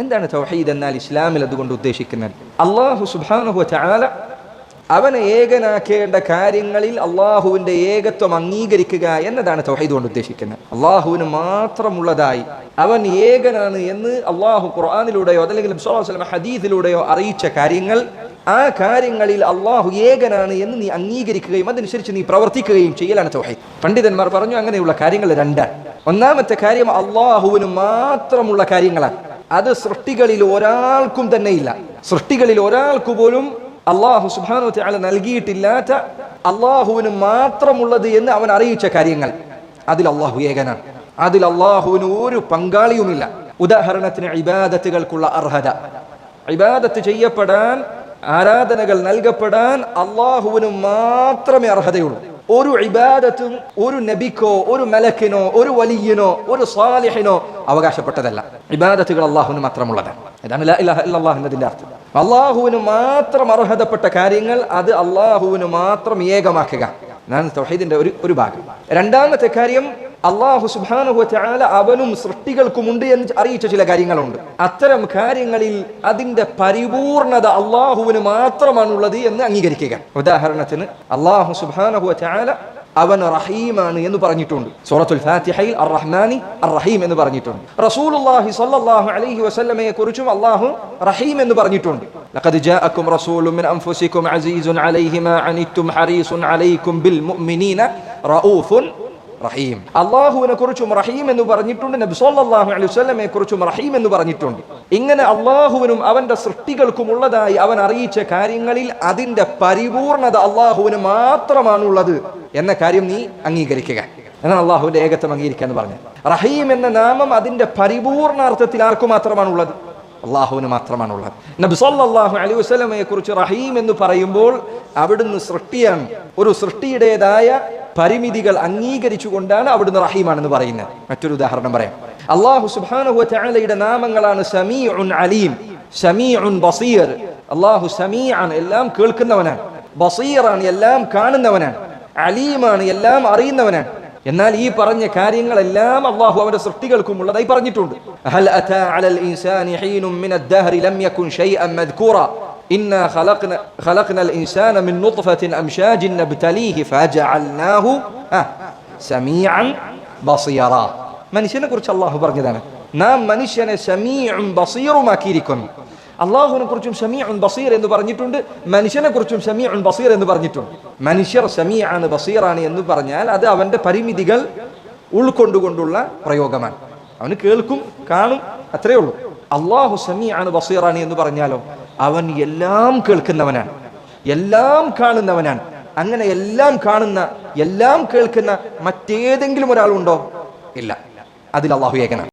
എന്താണ് തൗഹീദ് എന്നാൽ ഇസ്ലാമിൽ അതുകൊണ്ട് ഉദ്ദേശിക്കുന്നത്? അള്ളാഹു സുബാനുഹു ചാല അവനെ ഏകനാക്കേണ്ട കാര്യങ്ങളിൽ അള്ളാഹുവിന്റെ ഏകത്വം അംഗീകരിക്കുക എന്നതാണ് തൗഹീദ് കൊണ്ട് ഉദ്ദേശിക്കുന്നത്. അള്ളാഹുവിന് മാത്രമുള്ളതായി അവൻ ഏകനാണ് എന്ന് അള്ളാഹു ഖുർആാനിലൂടെയോ അതല്ലെങ്കിൽ ഹദീദിലൂടെയോ അറിയിച്ച കാര്യങ്ങൾ ആ കാര്യങ്ങളിൽ അള്ളാഹു ഏകനാണ് എന്ന് നീ അംഗീകരിക്കുകയും അതനുസരിച്ച് നീ പ്രവർത്തിക്കുകയും ചെയ്യലാണ് തൗഹീദ്. പണ്ഡിതന്മാർ പറഞ്ഞു അങ്ങനെയുള്ള കാര്യങ്ങൾ രണ്ടാണ്. ഒന്നാമത്തെ കാര്യം അള്ളാഹുവിന് മാത്രമുള്ള കാര്യങ്ങളാണ്. അത് സൃഷ്ടികളിൽ ഒരാൾക്കും തന്നെ ഇല്ല. സൃഷ്ടികളിൽ ഒരാൾക്ക് പോലും അള്ളാഹു സുബാനു നൽകിയിട്ടില്ലാത്ത അള്ളാഹുവിന് മാത്രമുള്ളത് എന്ന് അവൻ അറിയിച്ച കാര്യങ്ങൾ. അതിൽ അള്ളാഹു ഏകനാണ്. അതിൽ അള്ളാഹുവിന് ഒരു പങ്കാളിയുമില്ല. ഉദാഹരണത്തിന് ഇബാദത്തുകൾക്കുള്ള അർഹത. ഇബാദത്ത് ചെയ്യപ്പെടാൻ ആരാധനകൾ നൽകപ്പെടാൻ അള്ളാഹുവിന് മാത്രമേ അർഹതയുള്ളൂ. ഒരു ഇബാദത്തും ഒരു നബിക്കോ ഒരു മലക്കിനോ ഒരു വലിയനോ ഒരു സാലിഹിനോ അവകാശപ്പെട്ടതല്ല. ഇബാദത്തുകൾ അള്ളാഹുവിന് മാത്രമുള്ളതാണ് ഇതാണ് എന്നതിന്റെ അർത്ഥം. അള്ളാഹുവിന് മാത്രം അർഹതപ്പെട്ട കാര്യങ്ങൾ അത് അള്ളാഹുവിന് മാത്രം ഏകമാക്കുക. ഇതാണ് ഒരു ഒരു ഭാഗം. രണ്ടാമത്തെ കാര്യം അള്ളാഹു സുബാനുഹു ചാല അവനും സൃഷ്ടികൾക്കുമുണ്ട് എന്ന് അറിയിച്ച ചില കാര്യങ്ങളുണ്ട്. അത്തരം കാര്യങ്ങളിൽ അതിന്റെ പരിപൂർണത അള്ളാഹുവിന് മാത്രമാണുള്ളത് എന്ന് അംഗീകരിക്കുക. ഉദാഹരണത്തിന് അള്ളാഹു സുബാനുഹു അവൻ റഹീമാണ് എന്ന് പറഞ്ഞിട്ടുണ്ട്. സൂറത്തുൽ ഫാത്തിഹയിൽ അർ റഹ്മാനി അർ റഹീം എന്ന് പറഞ്ഞിട്ടുണ്ട്. റസൂലുള്ളാഹി സ്വല്ലല്ലാഹു അലൈഹി വസല്ലമയെ കുറിച്ചും അല്ലാഹു റഹീം എന്ന് പറഞ്ഞിട്ടുണ്ട്. ലഖദ് ജാഅക്കും റസൂലും മിൻ അൻഫുസിക്കും അസീസുൻ അലൈഹി മാ അനിത്തും ഹരീസുൻ അലൈക്കും ബിൽ മുഅ്മിനീന റഊഫുൻ റഹീം. അള്ളാഹുവിനെ കുറിച്ചും റഹീം എന്ന് പറഞ്ഞിട്ടുണ്ട്. നബി സല്ലാഹു അലൈഹി വസല്ലമയെ കുറിച്ചും റഹീം എന്ന് പറഞ്ഞിട്ടുണ്ട്. ഇങ്ങനെ അള്ളാഹുവിനും അവന്റെ സൃഷ്ടികൾക്കും ഉള്ളതായി അവൻ അറിയിച്ച കാര്യങ്ങളിൽ അതിന്റെ പരിപൂർണത അള്ളാഹുവിന് മാത്രമാണുള്ളത് എന്ന കാര്യം നീ അംഗീകരിക്കുക. എന്നാണ് അള്ളാഹുവിന്റെ ഏകത്വം അംഗീകരിക്കുക എന്ന് പറഞ്ഞത്. റഹീം എന്ന നാമം അതിന്റെ പരിപൂർണാർത്ഥത്തിൽ ആർക്കു മാത്രമാണുള്ളത്? അള്ളാഹുവിന് മാത്രമാണുള്ളത്. നബി സല്ലാഹു അലൈഹി വസ്ലമയെ കുറിച്ച് റഹീം എന്ന് പറയുമ്പോൾ അവിടുന്ന് സൃഷ്ടിയാണ്. ഒരു സൃഷ്ടിയുടേതായ പരിമിതികൾ അംഗീകരിച്ചുകൊണ്ടാണ് അവിടുന്ന് റഹീമാണെന്ന് പറയുന്നത്. മറ്റൊരു ഉദാഹരണം പറയാം. അള്ളാഹു തആലയുടെ നാമങ്ങളാണ് സമീഉൻ അലീം സമീഉൻ ബസീർ. അള്ളാഹു സമീആണ് എല്ലാം കേൾക്കുന്നവനാണ്. ബസീറാണ് എല്ലാം കാണുന്നവനാണ്. അലീമാണ് എല്ലാം അറിയുന്നവനാണ്. എന്നാൽ ഈ പറഞ്ഞ കാര്യങ്ങളെല്ലാം അള്ളാഹു അവന്റെ സൃഷ്ടികൾക്കും ഉള്ളതായി പറഞ്ഞിട്ടുണ്ട്. ഹൽ അതാ അലൽ ഇൻസാനി ഹീനും മിന الدهر ലം യകുൻ ഷൈഅൻ മദ്കൂറ إنا خلقنا خلقنا الإنسان من نطفة أمشاج نبتليه فجعلناه آه سميعا بصيرا മനുഷ്യനെ കുറിച്ച് അള്ളാഹു പറഞ്ഞതാണ് നാം മനുഷ്യനെ സമീഉം ബസീറുമാക്കിയിരിക്കുന്നു അള്ളാഹുവിനെ കുറിച്ചും ഷമീഉൻ ബസീർ എന്ന് പറഞ്ഞിട്ടുണ്ട് മനുഷ്യനെ കുറിച്ചും ഷമീഉൻ ബസീർ എന്ന് പറഞ്ഞിട്ടുണ്ട് മനുഷ്യർ ഷമീആണ് ബസീറാണ് എന്ന് പറഞ്ഞാൽ അത് അവന്റെ പരിമിതികൾ ഉൾക്കൊണ്ടുകൊണ്ടുള്ള പ്രയോഗമാണ് അവന് കേൾക്കും കാണും അത്രയേ ഉള്ളൂ അള്ളാഹു ഷമീആണ് ബസീറാണ് എന്ന് പറഞ്ഞാലോ അവൻ എല്ലാം കേൾക്കുന്നവനാണ്. എല്ലാം കാണുന്നവനാണ്. അങ്ങനെ എല്ലാം കാണുന്ന എല്ലാം കേൾക്കുന്ന മറ്റേതെങ്കിലും ഒരാളുണ്ടോ? ഇല്ല. അതിൽ അള്ളാഹു ഏകനാണ്.